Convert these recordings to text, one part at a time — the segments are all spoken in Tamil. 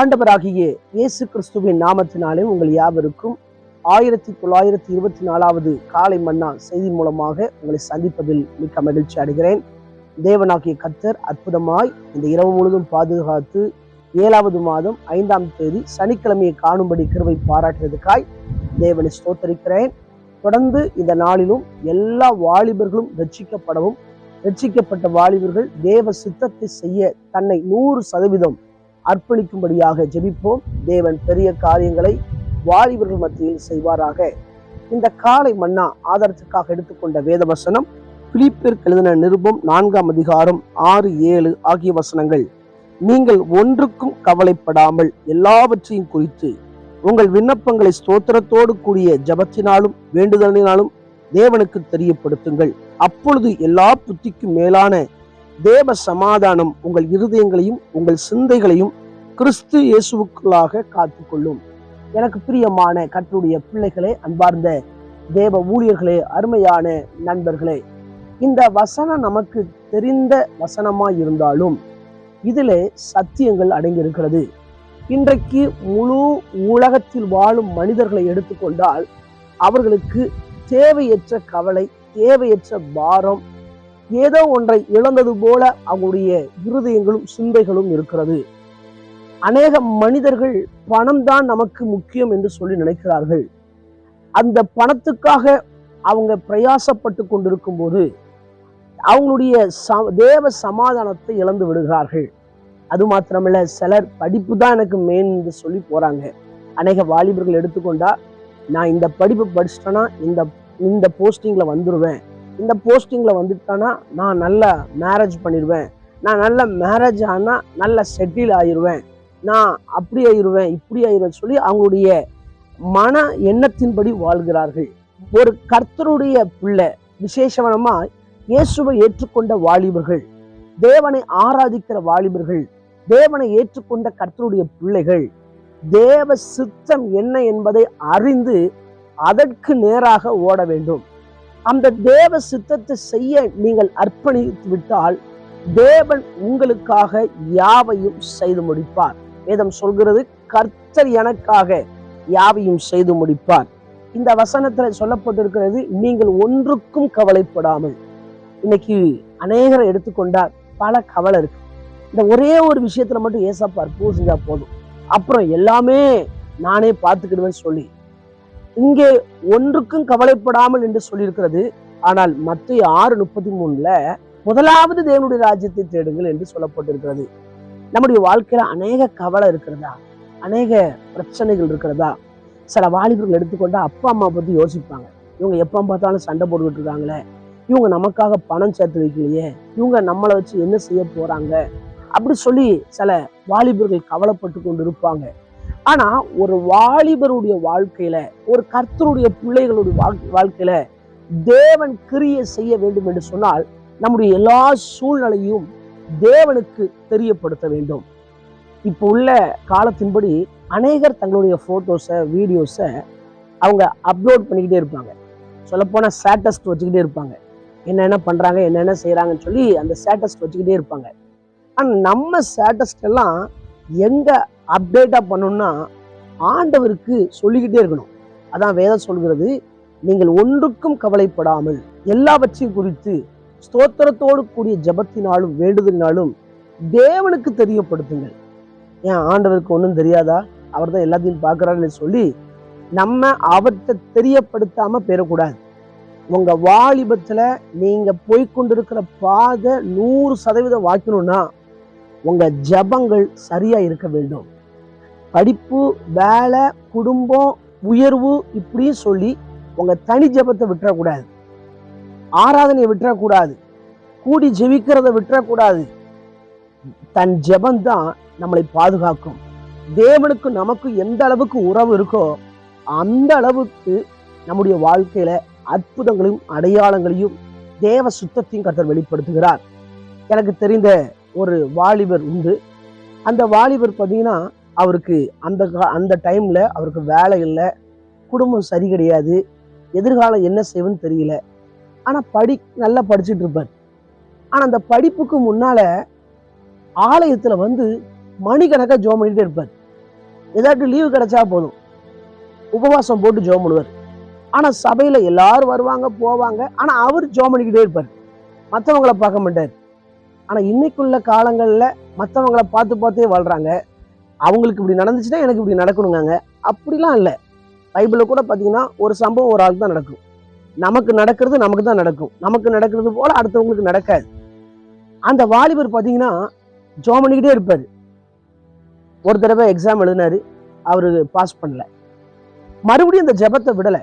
ஆண்டவராகிய இயேசு கிறிஸ்துவின் நாமத்தினாலே உங்கள் யாவருக்கும் ஆயிரத்தி தொள்ளாயிரத்தி இருபத்தி நாலாவது காலை மன்னா செய்தி மூலமாக உங்களை சந்திப்பதில் மிக்க மகிழ்ச்சி அடைகிறேன். தேவனாகிய கத்தர் அற்புதமாய் இந்த இரவு முழுதும் பாதுகாத்து ஏழாவது மாதம் ஐந்தாம் தேதி சனிக்கிழமையை காணும்படி கிருவை பாராட்டுறதுக்காய் தேவனை ஸ்தோத்தரிக்கிறேன். தொடர்ந்து இந்த நாளிலும் எல்லா வாலிபர்களும் ரட்சிக்கப்படவும் ரட்சிக்கப்பட்ட வாலிபர்கள் தேவ சித்தத்தை செய்ய தன்னை நூறு சதவீதம் அர்ப்பணிக்கும்படியாக ஜெபிப்போம். தேவன் பெரிய காரியங்களை வாலிபர்கள் மத்தியில் செய்வாராக. இந்த காலை மன்னா ஆதாரத்துக்காக எடுத்துக்கொண்ட வேத வசனம் பிலிப்பிற்கு எழுதின நிருபம் நான்காம் அதிகாரம் ஆறு ஏழு ஆகிய வசனங்கள். நீங்கள் ஒன்றுக்கும் கவலைப்படாமல் எல்லாவற்றையும் குறித்து உங்கள் விண்ணப்பங்களை ஸ்தோத்திரத்தோடு கூடிய ஜபத்தினாலும் வேண்டுதலினாலும் தேவனுக்கு தெரியப்படுத்துங்கள். அப்பொழுது எல்லா புத்திக்கும் மேலான தேவ சமாதானம் உங்கள் இருதயங்களையும் உங்கள் சிந்தைகளையும் கிறிஸ்து இயேசுவுக்குள்ளாக காத்துக்கொள்ளும். எனக்கு பிரியமான கற்றுடைய பிள்ளைகளே அன்பார்ந்த தேவ ஊழியர்களே அருமையான நண்பர்களே இந்த வசனம் நமக்கு தெரிந்த வசனமாய் இருந்தாலும் இதிலே சத்தியங்கள் அடங்கியிருக்கிறது. இன்றைக்கு முழு உலகத்தில் வாழும் மனிதர்களை எடுத்துக்கொண்டால் அவர்களுக்கு தேவையற்ற கவலை தேவையற்ற பாரம் ஏதோ ஒன்றை இழந்தது போல அவங்களுடைய இருதயங்களும் சிந்தைகளும் இருக்கிறது. அநேக மனிதர்கள் பணம் தான் நமக்கு முக்கியம் என்று சொல்லி நினைக்கிறார்கள். அந்த பணத்துக்காக அவங்க பிரயாசப்பட்டு கொண்டிருக்கும் போது அவங்களுடைய ச- தேவ சமாதானத்தை இழந்து விடுகிறார்கள். அது மாத்திரமல்ல சிலர் படிப்பு தான் எனக்கு மெயின் என்று சொல்லி போகிறாங்க அநேக வாலிபர்கள் எடுத்துக்கொண்டா நான் இந்த படிப்பு படிச்சிட்டேன்னா இந்த இந்த போஸ்டிங்கில் வந்துடுவேன் இந்த போஸ்டிங்கில் வந்துட்டானா நான் நல்லா மேரேஜ் பண்ணிடுவேன் நான் நல்ல மேரேஜ் ஆனால் நல்ல செட்டில் ஆயிடுவேன் நான் அப்படி ஆயிடுவேன் இப்படி ஆயிடுவேன் சொல்லி அவங்களுடைய மன எண்ணத்தின்படி வாழ்கிறார்கள். ஒரு கர்த்தருடைய பிள்ளை விசேஷமா இயேசுவை ஏற்றுக்கொண்ட வாலிபர்கள் தேவனை ஆராதிக்கிற வாலிபர்கள் தேவனை ஏற்றுக்கொண்ட கர்த்தருடைய பிள்ளைகள் தேவ சித்தம் என்ன என்பதை அறிந்து அதற்கு நேராக ஓட வேண்டும். அந்த தேவ சித்தத்தை செய்ய நீங்கள் அர்ப்பணித்து விட்டால் தேவன் உங்களுக்காக யாவையும் செய்து முடிப்பார். வேதம் சொல்கிறது கர்த்தர் எனக்காக யாவையும் செய்து முடிப்பார். இந்த வசனத்துல சொல்லப்பட்டிருக்கிறது நீங்கள் ஒன்றுக்கும் கவலைப்படாமல். இன்னைக்கு அநேகரை எடுத்துக்கொண்டால் பல கவலை இருக்கு. இந்த ஒரே ஒரு விஷயத்துல மட்டும் ஏசப்பா பூ செஞ்சா போதும். அப்புறம் எல்லாமே நானே பார்த்துக்கிடுவேன்னு சொல்லி. இங்கே ஒன்றுக்கும் கவலைப்படாமல் என்று சொல்லியிருக்கிறது. ஆனால் மத்திய ஆறு முப்பத்தி மூணுல முதலாவது தேவனுடைய ராஜ்யத்தை தேடுங்கள் என்று சொல்லப்பட்டிருக்கிறது. நம்முடைய வாழ்க்கையில அநேக கவலை இருக்கிறதா? அநேக பிரச்சனைகள் இருக்கிறதா? சில வாலிபர்கள் எடுத்துக்கொண்டா அப்பா அம்மா பத்தி யோசிப்பாங்க. இவங்க எப்போ பார்த்தாலும் சண்டை போட்டுக்கிட்டு இருக்காங்களே. இவங்க நமக்காக பணம் சேர்த்து வைக்கலையே. இவங்க நம்மளை வச்சு என்ன செய்ய போறாங்க? அப்படி சொல்லி சில வாலிபர்கள் கவலைப்பட்டு கொண்டு இருப்பாங்க ஆனா ஒரு வாலிபருடைய வாழ்க்கையில ஒரு கர்த்தருடைய பிள்ளைகளுடைய வாழ்- வாழ்க்கையில தேவன் கிரியை செய்ய வேண்டும் என்று சொன்னால் நம்முடைய எல்லா சூழ்நிலையும் தேவனுக்கு தெரியப்படுத்த வேண்டும். இப்போ உள்ள காலத்தின்படி அநேகர் தங்களுடைய ஃபோட்டோஸை வீடியோஸை அவங்க அப்லோட் பண்ணிக்கிட்டே இருப்பாங்க. சொல்லப்போனால் ஸ்டேட்டஸ் வச்சுக்கிட்டே இருப்பாங்க. என்னென்ன பண்ணுறாங்க என்னென்ன செய்கிறாங்கன்னு சொல்லி அந்த ஸ்டேட்டஸ் வச்சுக்கிட்டே இருப்பாங்க. ஆனால் நம்ம ஸ்டேட்டஸ் எல்லாம் எங்கே அப்டேட்டாக பண்ணணும்னா ஆண்டவருக்கு சொல்லிக்கிட்டே இருக்கணும். அதான் வேதம் சொல்கிறது நீங்கள் ஒன்றுக்கும் கவலைப்படாமல் எல்லாவற்றையும் குறித்து ஸ்தோத்திரத்தோடு கூடிய ஜெபத்தினாலும் வேண்டுதலினாலும் தேவனுக்கு தெரியப்படுத்துங்கள். ஏன் ஆண்டவருக்கு ஒன்றும் தெரியாதா? அவர் தான் எல்லாத்தையும் பார்க்குறாருன்னு சொல்லி நம்ம அவர்கிட்ட தெரியப்படுத்தாமல் பெறக்கூடாது உங்கள் வாலிபத்தில் நீங்கள் போய்கொண்டிருக்கிற பாதை நூறு சதவீதம் வாய்க்கணும்னா உங்கள் ஜெபங்கள் சரியாக இருக்க வேண்டும். படிப்பு வேலை குடும்பம் உயர்வு இப்படின்னு சொல்லி உங்கள் தனி ஜெபத்தை விட்டுறக்கூடாது. ஆராதனையை விட்டுறக்கூடாது. கூடி ஜெபிக்கிறத விட்டுறக்கூடாது. தன் ஜெபந்தான் நம்மளை பாதுகாக்கும். தேவனுக்கு நமக்கு எந்த அளவுக்கு உறவு இருக்கோ அந்த அளவுக்கு நம்முடைய வாழ்க்கையில அற்புதங்களையும் அடையாளங்களையும் தேவ சுத்தத்தையும் கர்த்தர் வெளிப்படுத்துகிறார். எனக்கு தெரிந்த ஒரு வாலிபர் உண்டு. அந்த வாலிபர் பார்த்தீங்கன்னா அவருக்கு அந்த கா- அந்த டைம்ல அவருக்கு வேலை இல்லை. குடும்பம் சரி கிடையாது. எதிர்காலம் என்ன செய்வன்னு தெரியல. ஆனால் படி நல்லா படிச்சுட்டு இருப்பார் ஆனால் அந்த படிப்புக்கு முன்னால் ஆலயத்தில் வந்து மணிக்கணக்காக ஜோம் பண்ணிகிட்டே இருப்பார் ஏதாட்டும் லீவு கிடைச்சா போதும். உபவாசம் போட்டு ஜோம் பண்ணுவார். ஆனால் சபையில் எல்லாரும் வருவாங்க போவாங்க. ஆனால் அவர் ஜோம் பண்ணிக்கிட்டே இருப்பார். மற்றவங்கள பார்க்க மாட்டார். ஆனால் இன்னைக்குள்ள காலங்களில் மற்றவங்கள பார்த்து பார்த்தே வாழ்றாங்க. அவங்களுக்கு இப்படி நடந்துச்சுன்னா எனக்கு இப்படி நடக்கணுங்க அப்படிலாம் இல்லை. பைபிளில் கூட பார்த்தீங்கன்னா ஒரு சம்பவம் ஒரு ஆள் தான் நடக்கும். நமக்கு நடக்கிறது நமக்கு தான் நடக்கும். நமக்கு நடக்கிறது போல அடுத்தவங்களுக்கு நடக்காது. அந்த வாலிபர் பார்த்தீங்கன்னா ஜோம் பண்ணிக்கிட்டே இருப்பார். ஒரு தடவை எக்ஸாம் எழுதினாரு. அவரு பாஸ் பண்ணல. மறுபடியும் இந்த ஜபத்தை விடலை.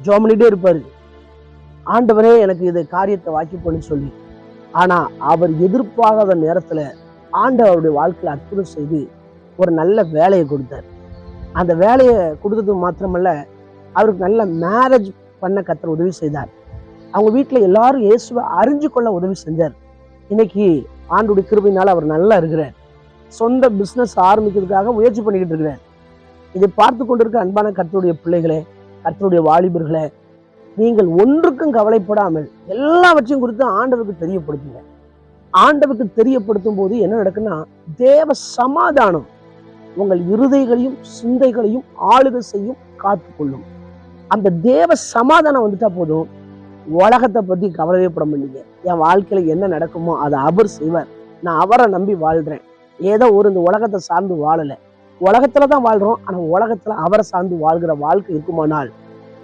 ஜோம் பண்ணிக்கிட்டே இருப்பாரு. ஆண்டவரே எனக்கு இது காரியத்தை வாக்கி போன்னு சொல்லி. ஆனா அவர் எதிர்பாராத நேரத்துல ஆண்டவருடைய வாழ்க்கையில அற்புதம் செய்து ஒரு நல்ல வேலையை கொடுத்தார். அந்த வேலையை கொடுத்தது மாத்திரமல்ல அவருக்கு நல்ல மேரேஜ் பண்ண கத்தர் உதவி செய்தார். அவங்க வீட்டில் எல்லாரும் இயேசுவை அறிஞ்சு கொள்ள உதவி செஞ்சார். இன்னைக்கு ஆண்டுடைய கிருபையினால அவர் நல்லா இருக்கிறார். சொந்த பிஸ்னஸ் ஆரம்பிக்கிறதுக்காக முயற்சி பண்ணிக்கிட்டு இருக்கிறார். இதை பார்த்து கொண்டிருக்க அன்பான கத்தருடைய பிள்ளைகளே கர்த்தருடைய வாலிபர்களே நீங்கள் ஒன்றுக்கும் கவலைப்படாமல் எல்லாவற்றையும் குறித்து ஆண்டவருக்கு தெரியப்படுத்துங்க. ஆண்டவருக்கு தெரியப்படுத்தும் போது என்ன நடக்குன்னா தேவ சமாதானம் உங்கள் இருதைகளையும் சிந்தைகளையும் ஆளுகை செய்யும் காத்துக்கொள்ளும். அந்த தேவ சமாதானம் வந்துட்டா போதும். உலகத்தை பத்தி கவலையே பட மாட்டீங்க. என் வாழ்க்கையில என்ன நடக்குமோ அதை அவர் செய்வார். நான் அவரை நம்பி வாழ்கிறேன் ஏதோ ஒரு இந்த உலகத்தை சார்ந்து வாழலை. உலகத்துல தான் வாழ்றோம். ஆனா உலகத்துல அவரை சார்ந்து வாழ்கிற வாழ்க்கை இருக்குமானால்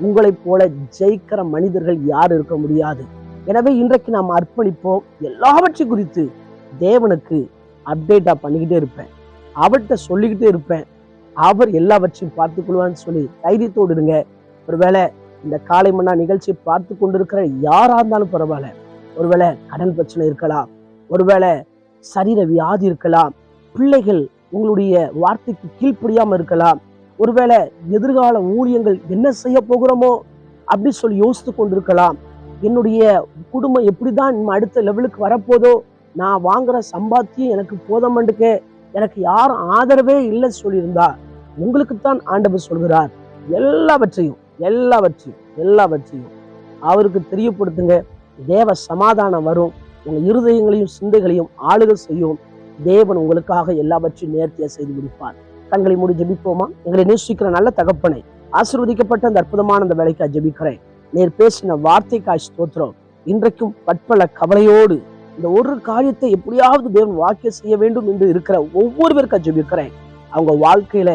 உங்களைப் போல ஜெயிக்கிற மனிதர்கள் யாரும் இருக்க முடியாது. எனவே இன்றைக்கு நாம் அர்ப்பணிப்போம். எல்லாவற்றையும் குறித்து தேவனுக்கு அப்டேட்டா பண்ணிக்கிட்டே இருப்பேன். அவர்கிட்ட சொல்லிக்கிட்டே இருப்பேன். அவர் எல்லாவற்றையும் பார்த்துக்கொள்வான்னு சொல்லி தைரியத்தோடு இருங்க. ஒருவேளை இந்த காலை மன்னா நிகழ்ச்சியை பார்த்து கொண்டிருக்கிற யாரா இருந்தாலும் பரவாயில்ல. ஒருவேளை கடன் பிரச்சனை இருக்கலாம். ஒருவேளை சரீர வியாதி இருக்கலாம். பிள்ளைகள் உங்களுடைய வார்த்தைக்கு கீழ்ப்படியாம இருக்கலாம். ஒருவேளை எதிர்கால ஊழியங்கள் என்ன செய்ய போகிறோமோ அப்படி சொல்லி யோசித்து கொண்டிருக்கலாம். என்னுடைய குடும்பம் எப்படிதான் அடுத்த லெவலுக்கு வரப்போதோ நான் வாங்குற சம்பாத்தியம் எனக்கு போதமண்டுக்க எனக்கு யாரும் ஆதரவே இல்லைன்னு சொல்லியிருந்தா உங்களுக்குத்தான் ஆண்டவர் சொல்கிறார். எல்லாவற்றையும் எல்லாவற்றையும் எல்லாவற்றையும் அவருக்கு தெரியப்படுத்துங்க. தேவ சமாதானம் வரும். உங்க இருதயங்களையும் சிந்தைகளையும் ஆளுகை செய்யும். தேவன் உங்களுக்காக எல்லாவற்றையும் நேர்த்தியாக செய்து முடிப்பார். கண்களை மூடி ஜபிப்போமா? எங்களை நேசிக்கிற நல்ல தகப்பனை ஆசிர்வதிக்கப்பட்ட அந்த அற்புதமான அந்த வேலைக்காக ஜெபிக்கிறேன். நேர் பேசின வார்த்தைக்காய் ஸ்தோத்திரம். இன்றைக்கும் பற்பல கவலையோடு இந்த ஒரு காரியத்தை எப்படியாவது தேவன் வாக்கிய செய்ய வேண்டும் என்று இருக்கிற ஒவ்வொருவருக்கா ஜெபிக்கிறேன். அவங்க வாழ்க்கையில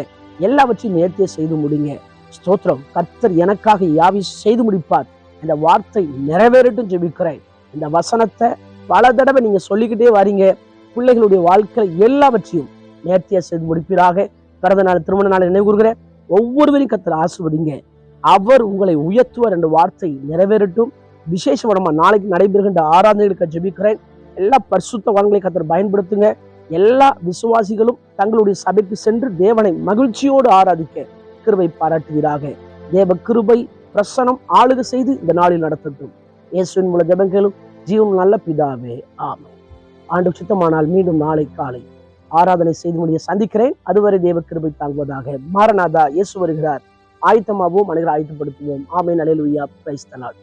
எல்லாவற்றையும் நேர்த்திய செய்து முடிங்க. ஸ்தோத்திரம். கர்த்தர் எனக்காக யாவி செய்து முடிப்பார். இந்த வார்த்தை நிறைவேறட்டும் ஜெபிக்கிறேன். இந்த வசனத்தை பல தடவை நீங்க சொல்லிக்கிட்டே வரீங்க. பிள்ளைகளுடைய வாழ்க்கையில எல்லாவற்றையும் நேர்த்தியா செய்து முடிப்பீராக. பிறந்த நாள் திருமண நாள் நினைவு ஒவ்வொருவரையும் கத்தர் ஆசிர்வதிங்க. அவர் உங்களை உயர்த்துவார் என்ற வார்த்தை நிறைவேறட்டும். விசேஷமா நாளைக்கு நடைபெறுகின்ற ஆராதனைகளுக்கு ஜெபிக்கிறேன். எல்லா பரிசுத்த பரிசுத்தவான்களை கத்தர் பயன்படுத்துங்க. எல்லா விசுவாசிகளும் தங்களுடைய சபைக்கு சென்று தேவனை மகிழ்ச்சியோடு ஆராதிக்க. கிருபை பாராட்டுவீராக. தேவ கிருபை பிரசனம் ஆளுக செய்து இந்த நாளில் நடத்தட்டும். இயேசுவின் மூல ஜெபங்களும் ஜீவன் நல்ல பிதாவே ஆமை ஆண்டு சுத்தமானால் மீண்டும் நாளை காலை ஆராதனை செய்து முடிய சந்திக்கிறேன். அதுவரை தேவ கிருபை தாங்குவதாக மாரநாதா இயேசு வருகிறார். ஆயத்தமாகவும் மனிதர் ஆயத்தப்படுத்துவோம். ஆமை நலையிலுயா பிரைஸ்தலாட்